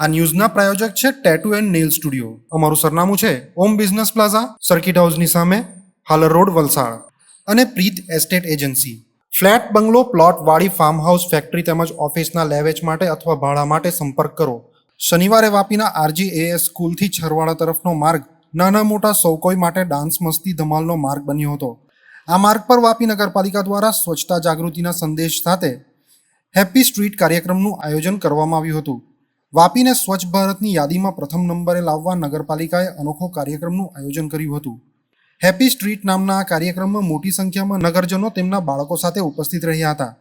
આ ન્યૂઝના પ્રાયોજક છે tattoo and nail studio અમારું સરનામું છે ઓમ બિઝનેસ પ્લાઝા સર્કિટ હાઉસની સામે, હાલર રોડ, વલસાડ. અને Preet estate agency flat, bungalow, plot, વાડી ફાર્મ હાઉસ ફેક્ટરી તેમજ ઓફિસના લેવેચ માટે અથવા ભાડા માટે સંપર્ક કરો. શનિવારે વાપીના આરજી એએસ સ્કૂલથી છરવાડા તરફનો માર્ગ નાના મોટા સૌ કોઈ માટે ડાન્સ મસ્તી ધમાલનો માર્ગ બન્યો હતો. આ માર્ગ પર વાપી નગરપાલિકા દ્વારા સ્વચ્છતા જાગૃતિના સંદેશ સાથે હેપી સ્ટ્રીટ કાર્યક્રમનું આયોજન કરવામાં આવ્યું હતું. વાપીને સ્વચ્છ ભારતની યાદીમાં પ્રથમ નંબરે લાવવા નગરપાલિકાએ અનોખો કાર્યક્રમનું આયોજન કર્યું હતું. હેપી સ્ટ્રીટ નામના આ કાર્યક્રમમાં મોટી સંખ્યામાં નગરજનો તેમના બાળકો સાથે ઉપસ્થિત રહ્યા હતા.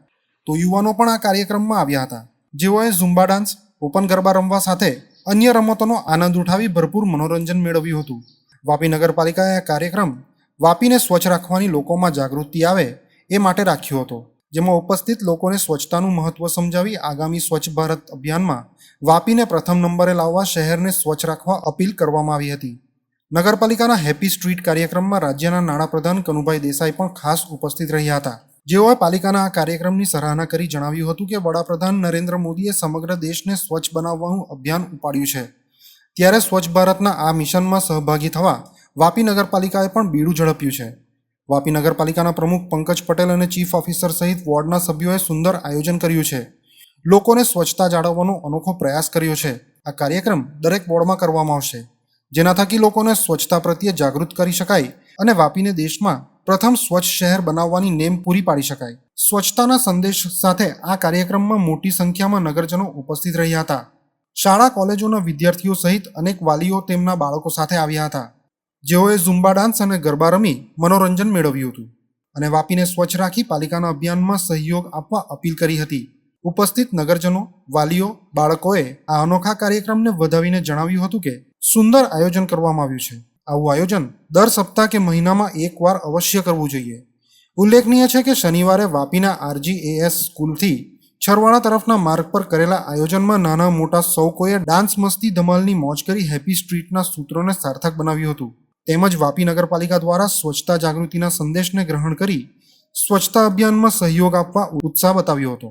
તો યુવાનો પણ આ કાર્યક્રમમાં આવ્યા હતા. જેઓએ ઝુંબા ડાન્સ, ઓપન ગરબા રમવા સાથે અન્ય રમતોનો આનંદ ઉઠાવી ભરપૂર મનોરંજન મેળવ્યું હતું. વાપી નગરપાલિકાએ આ કાર્યક્રમ વાપીને સ્વચ્છ રાખવાની લોકોમાં જાગૃતિ આવે એ માટે રાખ્યો હતો. જેમાં ઉપસ્થિત લોકોને સ્વચ્છતાનું મહત્વ સમજાવી આગામી સ્વચ્છ ભારત અભિયાનમાં વાપીને પ્રથમ નંબરે લાવવા શહેરને સ્વચ્છ રાખવા અપીલ કરવામાં આવી હતી. નગરપાલિકાના હેપી સ્ટ્રીટ કાર્યક્રમમાં રાજ્યના નાણાપ્રધાન કનુભાઈ દેસાઈ પણ ખાસ ઉપસ્થિત રહ્યા હતા. જેઓએ પાલિકાના આ કાર્યક્રમની સરાહના કરી જણાવ્યું હતું કે વડાપ્રધાન નરેન્દ્ર મોદીએ સમગ્ર દેશને સ્વચ્છ બનાવવાનું અભિયાન ઉપાડ્યું છે. ત્યારે સ્વચ્છ ભારતના આ મિશનમાં સહભાગી થવા વાપી નગરપાલિકાએ પણ બીડું ઝડપ્યું છે. વાપી નગરપાલિકાના પ્રમુખ પંકજ પટેલ અને ચીફ ઓફિસર સહિત વોર્ડના સભ્યોએ સુંદર આયોજન કર્યું છે. લોકોને સ્વચ્છતા જાળવવાનો અનોખો પ્રયાસ કર્યો છે. આ કાર્યક્રમ દરેક વોર્ડમાં કરવામાં આવશે. જેના થકી લોકોને સ્વચ્છતા પ્રત્યે જાગૃત કરી શકાય અને વાપીને દેશમાં પ્રથમ સ્વચ્છ શહેર બનાવવાની નેમ પૂરી પાડી શકાય. સ્વચ્છતાના સંદેશ સાથે આ કાર્યક્રમમાં મોટી સંખ્યામાં નગરજનો ઉપસ્થિત રહ્યા હતા. શાળા, કોલેજોના વિદ્યાર્થીઓ સહિત અનેક વાલીઓ તેમના બાળકો સાથે આવ્યા હતા. જેઓએ ઝુંબા ડાન્સ અને ગરબા રમી મનોરંજન મેળવ્યું હતું. અને વાપીને સ્વચ્છ રાખી પાલિકાના અભિયાનમાં સહયોગ આપવા અપીલ કરી હતી. ઉપસ્થિત નગરજનો, વાલીઓ, બાળકોએ આ અનોખા કાર્યક્રમને વધાવીને જણાવ્યું હતું કે, સુંદર આયોજન કરવામાં આવ્યું છે. આવું આયોજન દર સપ્તાહ કે મહિનામાં એકવાર અવશ્ય કરવું જોઈએ. ઉલ્લેખનીય છે કે શનિવારે વાપીના આરજીએએસ સ્કૂલથી છરવાડા તરફના માર્ગ પર કરેલા આયોજનમાં નાના મોટા સૌ કોઈએ ડાન્સ મસ્તી ધમાલની મોજ કરી હેપી સ્ટ્રીટના સૂત્રોને સાર્થક બનાવ્યું હતું. તેમજ વાપી નગરપાલિકા દ્વારા સ્વચ્છતા જાગૃતિના સંદેશને ગ્રહણ કરી સ્વચ્છતા અભિયાનમાં સહયોગ આપવા ઉત્સાહ બતાવ્યો હતો.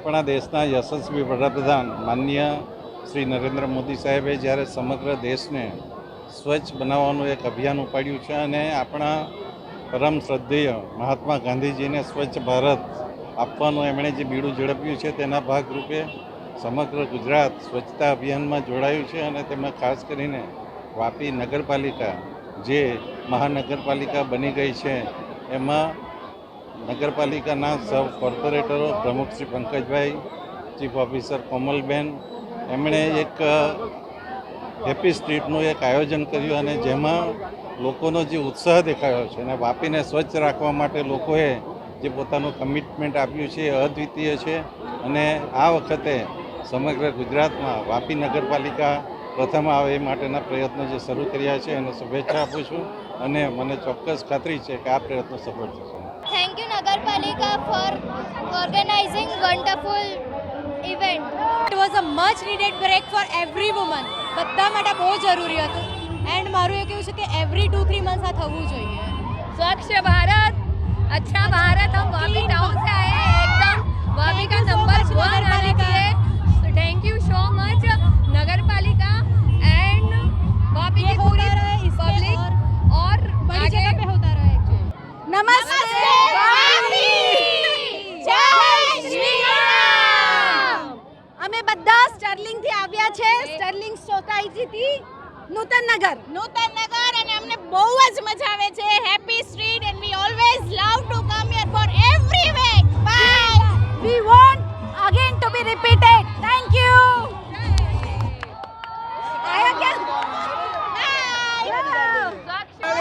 આપણા દેશના યશસ્વી વડાપ્રધાન માન્ય શ્રી નરેન્દ્ર મોદી સાહેબે જ્યારે સમગ્ર દેશને સ્વચ્છ બનાવવાનું એક અભિયાન ઉપાડ્યું છે અને આપણા પરમ શ્રદ્ધેય મહાત્મા ગાંધીજીને સ્વચ્છ ભારત આપવાનું એમણે જે બીડું ઝડપ્યું છે તેના ભાગરૂપે સમગ્ર ગુજરાત સ્વચ્છતા અભિયાનમાં જોડાયું છે અને તેમાં ખાસ કરીને વાપી નગરપાલિકા જે મહાનગરપાલિકા બની ગઈ છે, એમાં નગરપાલિકાના સબ કોર્પોરેટરો પ્રમુખ શ્રી પંકજભાઈ, ચીફ ઓફિસર કોમલબેન, એમણે એક હેપી સ્ટ્રીટનું એક આયોજન કર્યું અને જેમાં લોકોનો જે ઉત્સાહ દેખાયો છે અને વાપીને સ્વચ્છ રાખવા માટે લોકોએ જે પોતાનું કમિટમેન્ટ આપ્યું છે એ અદ્વિતીય છે અને આ વખતે સમગ્ર ગુજરાતમાં વાપી નગરપાલિકા પ્રથમ આવે એ માટેના પ્રયત્નો જે શરૂ કર્યા છે એને શુભેચ્છા આપું છું અને મને ચોક્કસ ખાતરી છે કે આ પ્રયત્નો સફળ થશે. Nagarpalika for organizing wonderful event. It was a much needed break for every woman બધા માટે બહુ જરૂરી હતું એન્ડ મારું એ કહેવું છે કે એવરી ટુ થ્રી મંથ આ થવું જોઈએ स्वच्छ भारत अच्छा भारत हम वापी टाउन से आए हैं एकदम वापी का नंबर वन आने के लिए थैंक यू सो मच नगर पालिका થી નૂતન નગર. નૂતન નગર અને અમને બહુ જ મજા આવે છે. Happy street and we always love to come here for every week bye we want again to be repeated thank you આયા ક્યાં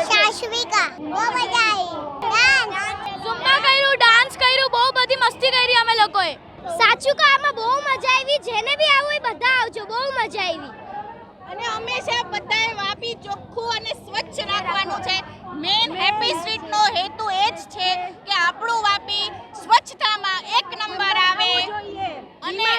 શાશ્વિકા બહુ મજા આવી ડાન્સ ઝુમ્બા કર્યું ડાન્સ કર્યું બહુ બધી મસ્તી કરી અમે લોકોએ સાચું કા આમાં બહુ મજા આવી જેને બી આવું એ બધા આવજો બહુ મજા આવી અને હંમેશા બધાએ વાપી ચોખ્ખું અને સ્વચ્છ રાખવાનું છે મેન હેપી સ્ટ્રીટ નો હેતુ એ જ છે કે આપણું વાપી સ્વચ્છતામાં એક નંબર આવે અને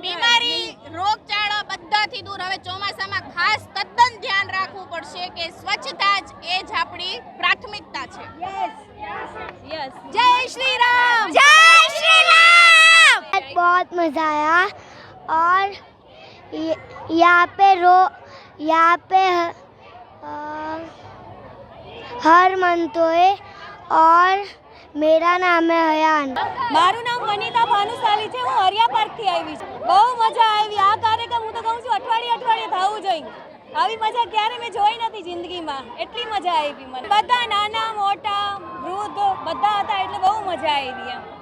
બીમારી રોગચાળા બધાથી દૂર હવે ચોમાસામાં ખાસ તદ્દન ધ્યાન રાખવું પડશે કે સ્વચ્છતા જ એ જ આપણી પ્રાથમિકતા છે યસ જય શ્રી રામ जय श्री राम बहुत मज़ा आया और ये- यहाँ पे रो यहाँ पे अ, હર મંતોએ ઓર મેરા નામ હયાન મારું નામ વનિતા ભાનુશાલી છે, હું હરિયા પાર્કથી આવી છું. બહુ મજા આવી. આ કાર્યક્રમ હું તો કહું છું, અઠવાડિયે અઠવાડિયે થવું જોઈએ. આવી મજા ક્યારે મેં જોઈ નથી જિંદગીમાં. એટલી મજા આવી મને. બધા નાના, મોટા, વૃદ્ધ, બધા હતા એટલે બહુ મજા આવી